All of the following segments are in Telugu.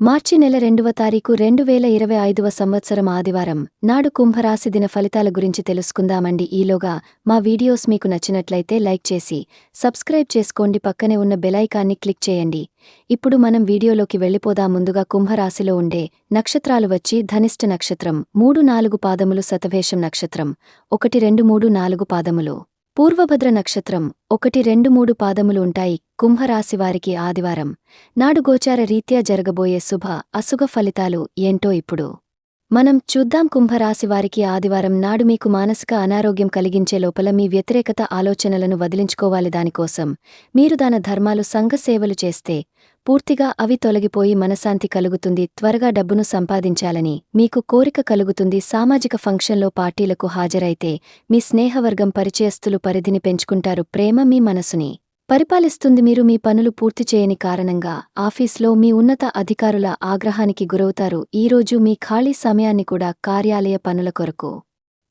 మార్చి నెల రెండవ తారీఖు రెండు వేల ఇరవై ఐదవ సంవత్సరం ఆదివారం నాడు కుంభరాశి దిన ఫలితాల గురించి తెలుసుకుందామండి. ఈలోగా మా వీడియోస్ మీకు నచ్చినట్లయితే లైక్ చేసి సబ్స్క్రైబ్ చేసుకోండి. పక్కనే ఉన్న బెలైకాన్ని క్లిక్ చేయండి. ఇప్పుడు మనం వీడియోలోకి వెళ్ళిపోదా ముందుగా కుంభరాశిలో ఉండే నక్షత్రాలు వచ్చి ధనిష్ట నక్షత్రం మూడు నాలుగు పాదములు శతభేషం నక్షత్రం ఒకటి రెండు మూడు నాలుగు పాదములు. పూర్వభద్ర నక్షత్రం ఒకటి రెండు మూడు పాదములు ఉంటాయి కుంభరాశివారికి ఆదివారం. నాడు గోచార రీత్యా జరగబోయే శుభ అశుభ ఫలితాలు ఏంటో ఇప్పుడు. మనం చూద్దాం కుంభరాశివారికి ఆదివారం నాడు మీకు మానసిక అనారోగ్యం కలిగించే లోపల మీ వ్యతిరేకత ఆలోచనలను వదిలించుకోవాలి దానికోసం. మీరు దాన ధర్మాలు సంఘసేవలు చేస్తే పూర్తిగా అవి తొలగిపోయి మనశాంతి కలుగుతుంది త్వరగా డబ్బును సంపాదించాలని మీకు కోరిక కలుగుతుంది. సామాజిక ఫంక్షన్లో పార్టీలకు హాజరైతే మీ స్నేహవర్గం పరిచయస్తులు పరిధిని పెంచుకుంటారు. ప్రేమ మీ మనసుని పరిపాలిస్తుంది. మీరు మీ పనులు పూర్తి చేయని కారణంగా ఆఫీస్లో మీ ఉన్నత అధికారుల ఆగ్రహానికి గురవుతారు. ఈరోజు మీ ఖాళీ సమయాన్ని కూడా కార్యాలయ పనుల కొరకు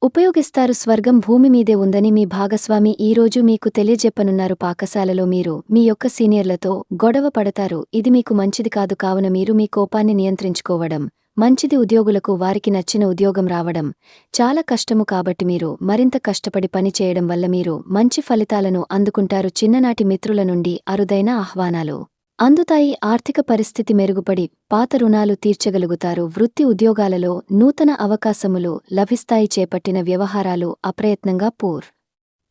ఉపయోగిస్తారు స్వర్గం భూమి మీదే ఉందని మీ భాగస్వామి ఈరోజు మీకు తెలియజెప్పనున్నారు పాకశాలలో మీరు. మీ యొక్క సీనియర్లతో గొడవ పడతారు. ఇది మీకు మంచిది కాదు కావున మీరు మీ కోపాన్ని నియంత్రించుకోవడం మంచిది ఉద్యోగులకు వారికి నచ్చిన ఉద్యోగం రావడం. చాలా కష్టము కాబట్టి మీరు మరింత కష్టపడి పని చేయడం వల్ల మీరు మంచి ఫలితాలను అందుకుంటారు చిన్ననాటి మిత్రుల నుండి అరుదైన ఆహ్వానాలు. అందుతాయి ఆర్థిక పరిస్థితి మెరుగుపడి పాత రుణాలు తీర్చగలుగుతారు. వృత్తి ఉద్యోగాలలో నూతన అవకాశములు లభిస్తాయి చేపట్టిన వ్యవహారాలు అప్రయత్నంగా పూర్.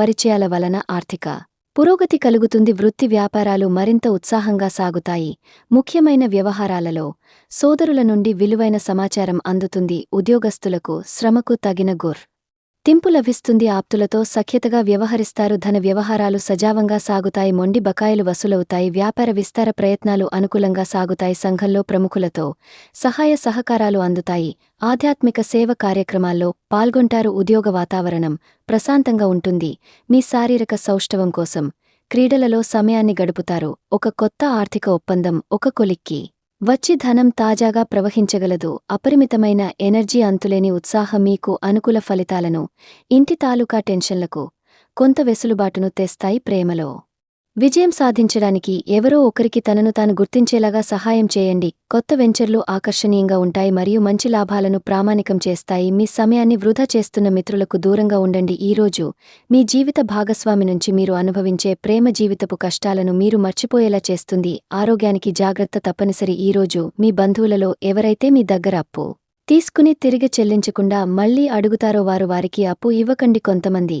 పరిచయాల వలన ఆర్థిక పురోగతి కలుగుతుంది. వృత్తి వ్యాపారాలు మరింత ఉత్సాహంగా సాగుతాయి. ముఖ్యమైన వ్యవహారాలలో సోదరుల నుండి విలువైన సమాచారం అందుతుంది. ఉద్యోగస్తులకు శ్రమకు తగిన గుర్ తింపు లభిస్తుంది ఆప్తులతో సఖ్యతగా వ్యవహరిస్తారు ధన వ్యవహారాలు సజావంగా సాగుతాయి మొండి బకాయిలు వసూలవుతాయి వ్యాపార విస్తార ప్రయత్నాలు అనుకూలంగా సాగుతాయి సంఘంలో ప్రముఖులతో సహాయ సహకారాలు అందుతాయి. ఆధ్యాత్మిక సేవ కార్యక్రమాల్లో పాల్గొంటారు ఉద్యోగ వాతావరణం ప్రశాంతంగా ఉంటుంది. మీ శారీరక సౌష్ఠవం కోసం క్రీడలలో సమయాన్ని గడుపుతారు. ఒక కొత్త ఆర్థిక ఒప్పందం ఒక కొలిక్కి. వచ్చి ధనం తాజాగా ప్రవహించగలదు. అపరిమితమైన ఎనర్జీ అంతులేని ఉత్సాహం మీకు అనుకూల ఫలితాలను ఇంటి తాలూకా టెన్షన్లకు కొంత వెసులుబాటును తెస్తాయి ప్రేమలో. విజయం సాధించడానికి ఎవరో ఒకరికి తనను తాను గుర్తించేలాగా సహాయం చేయండి. కొత్త వెంచర్లు ఆకర్షణీయంగా ఉంటాయి మరియు మంచి లాభాలను ప్రామాణికం చేస్తాయి. మీ సమయాన్ని వృధా చేస్తున్న మిత్రులకు దూరంగా ఉండండి. ఈరోజు మీ జీవిత భాగస్వామి నుంచి మీరు అనుభవించే ప్రేమ జీవితపు కష్టాలను మీరు మర్చిపోయేలా చేస్తుంది. ఆరోగ్యానికి జాగ్రత్త తప్పనిసరి. ఈరోజు మీ బంధువులలో ఎవరైతే మీ దగ్గర అప్పు తీసుకుని తిరిగి చెల్లించకుండా మళ్ళీ అడుగుతారో వారు వారికి అప్పు ఇవ్వకండి కొంతమంది.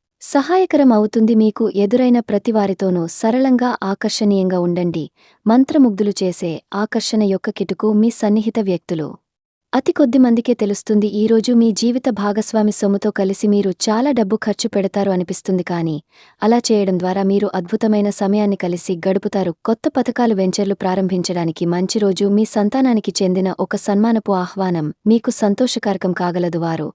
సహాయకరం అవుతుంది మీకు ఎదురైన ప్రతివారితోనూ సరళంగా ఆకర్షణీయంగా ఉండండి. మంత్రముగ్ధులు చేసే ఆకర్షణ యొక్క కిటుకు మీ సన్నిహిత వ్యక్తులు. అతి కొద్ది మందికే తెలుస్తుంది ఈరోజు మీ జీవిత భాగస్వామి సొమ్ముతో కలిసి మీరు చాలా డబ్బు ఖర్చు పెడతారు అనిపిస్తుంది కానీ అలా చేయడం ద్వారా మీరు అద్భుతమైన సమయాన్ని కలిసి గడుపుతారు. కొత్త పథకాలు వెంచర్లు ప్రారంభించడానికి మంచి రోజు మీ సంతానానికి చెందిన ఒక సన్మానపు ఆహ్వానం మీకు సంతోషకారకం కాగలదు వారు.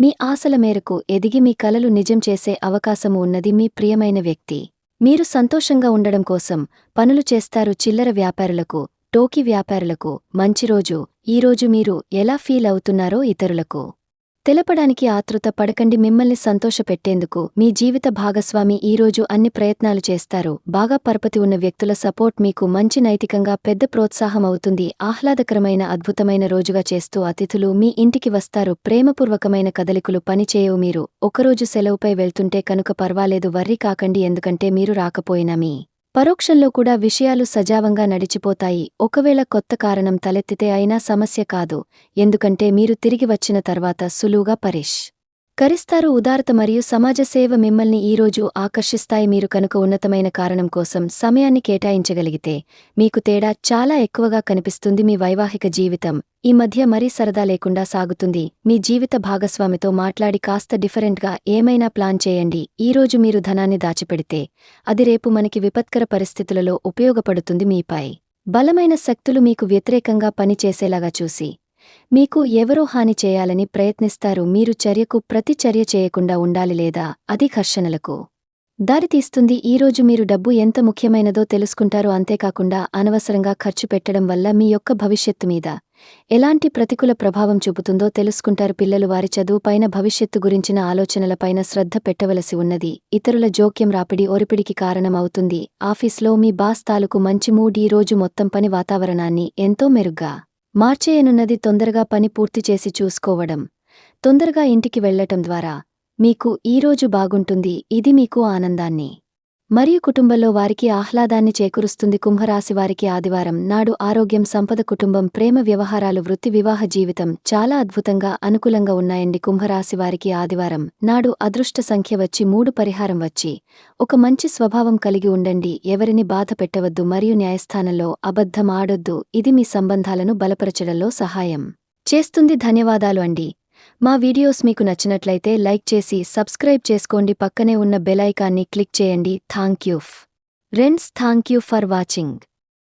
మీ ఆశల మేరకు ఎదిగి మీ కలలు నిజం చేసే అవకాశము ఉన్నది మీ ప్రియమైన వ్యక్తి. మీరు సంతోషంగా ఉండడం కోసం పనులు చేస్తారు చిల్లర వ్యాపారులకు టోకీ వ్యాపారులకు మంచి రోజు. ఈరోజు మీరు ఎలా ఫీల్ అవుతున్నారో ఇతరులకు తెలపడానికి ఆతృత పడకండి. మిమ్మల్ని సంతోషపెట్టేందుకు మీ జీవిత భాగస్వామి ఈరోజు అన్ని ప్రయత్నాలు చేస్తారు. బాగా పరపతి ఉన్న వ్యక్తుల సపోర్ట్ మీకు మంచి నైతికంగా పెద్ద ప్రోత్సాహం అవుతుంది. ఆహ్లాదకరమైన అద్భుతమైన రోజుగా చేస్తూ అతిథులు మీ ఇంటికి వస్తారు. ప్రేమపూర్వకమైన కదలికలు పనిచేయవు మీరు. ఒకరోజు సెలవుపై వెళ్తుంటే కనుక పర్వాలేదు వర్రీ కాకండి. ఎందుకంటే మీరు రాకపోయినా మీ పరోక్షంలో కూడా విషయాలు సజావంగా నడిచిపోతాయి. ఒకవేళ కొత్త కారణం తలెత్తితే అయినా సమస్య కాదు. ఎందుకంటే మీరు తిరిగి వచ్చిన తర్వాత సులువుగా పరేష్. కరిస్తారు ఉదారత మరియు సమాజ సేవ మిమ్మల్ని ఈరోజు ఆకర్షిస్తాయి మీరు కనుక ఉన్నతమైన కారణం కోసం సమయాన్ని కేటాయించగలిగితే మీకు తేడా చాలా ఎక్కువగా కనిపిస్తుంది. మీ వైవాహిక జీవితం ఈ మధ్య మరీ సరదా లేకుండా సాగుతుంది. మీ జీవిత భాగస్వామితో మాట్లాడి కాస్త డిఫరెంట్గా ఏమైనా ప్లాన్ చేయండి. ఈరోజు మీరు ధనాన్ని దాచిపెడితే అది రేపు మనకి విపత్కర పరిస్థితులలో ఉపయోగపడుతుంది మీపై. బలమైన శక్తులు మీకు వ్యతిరేకంగా పనిచేసేలాగా చూసి మీకు ఎవరో హాని చేయాలని ప్రయత్నిస్తారు మీరు చర్యకు ప్రతిచర్య చేయకుండా ఉండాలి లేదా? అది ఘర్షణలకు దారితీస్తుంది. ఈరోజు మీరు డబ్బు ఎంత ముఖ్యమైనదో తెలుసుకుంటారు. అంతేకాకుండా అనవసరంగా ఖర్చు పెట్టడం వల్ల మీ యొక్క భవిష్యత్తు మీద ఎలాంటి ప్రతికూల ప్రభావం చూపుతుందో తెలుసుకుంటారు. పిల్లలు వారి చదువుపైన భవిష్యత్తు గురించిన ఆలోచనలపైన శ్రద్ధ పెట్టవలసి ఉన్నది. ఇతరుల జోక్యం రాపిడి ఒరిపిడికి కారణమవుతుంది. ఆఫీస్లో మీ బాస్ తాలూకు మంచి మూడ్ ఈ రోజు మొత్తం పని వాతావరణాన్ని ఎంతో మెరుగ్గా మార్చేయనున్నది తొందరగా పని పూర్తి చేసి చూసుకోవడం. తొందరగా ఇంటికి వెళ్ళటం ద్వారా మీకు ఈరోజు బాగుంటుంది ఇది మీకు ఆనందాన్ని. మరియు కుటుంబంలో వారికి ఆహ్లాదాన్ని చేకూరుస్తుంది. కుంభరాశి వారికి ఆదివారం నాడు ఆరోగ్యం సంపద కుటుంబం ప్రేమ వ్యవహారాలు వృత్తి వివాహ జీవితం చాలా అద్భుతంగా అనుకూలంగా ఉన్నాయండి. కుంభరాశి వారికి ఆదివారం నాడు అదృష్ట సంఖ్య వచ్చి మూడు పరిహారం వచ్చి ఒక మంచి స్వభావం కలిగి ఉండండి. ఎవరిని బాధ పెట్టవద్దు మరియు న్యాయస్థానంలో అబద్ధం ఆడొద్దు. ఇది మీ సంబంధాలను బలపరచడంలో సహాయం చేస్తుంది. ధన్యవాదాలు అండి. మా వీడియోస్ మీకు నచ్చినట్లయితే లైక్ చేసి సబ్స్క్రైబ్ చేసుకోండి. పక్కనే ఉన్న బెలైకాన్ని క్లిక్ చేయండి. Thank you friends thank you for watching.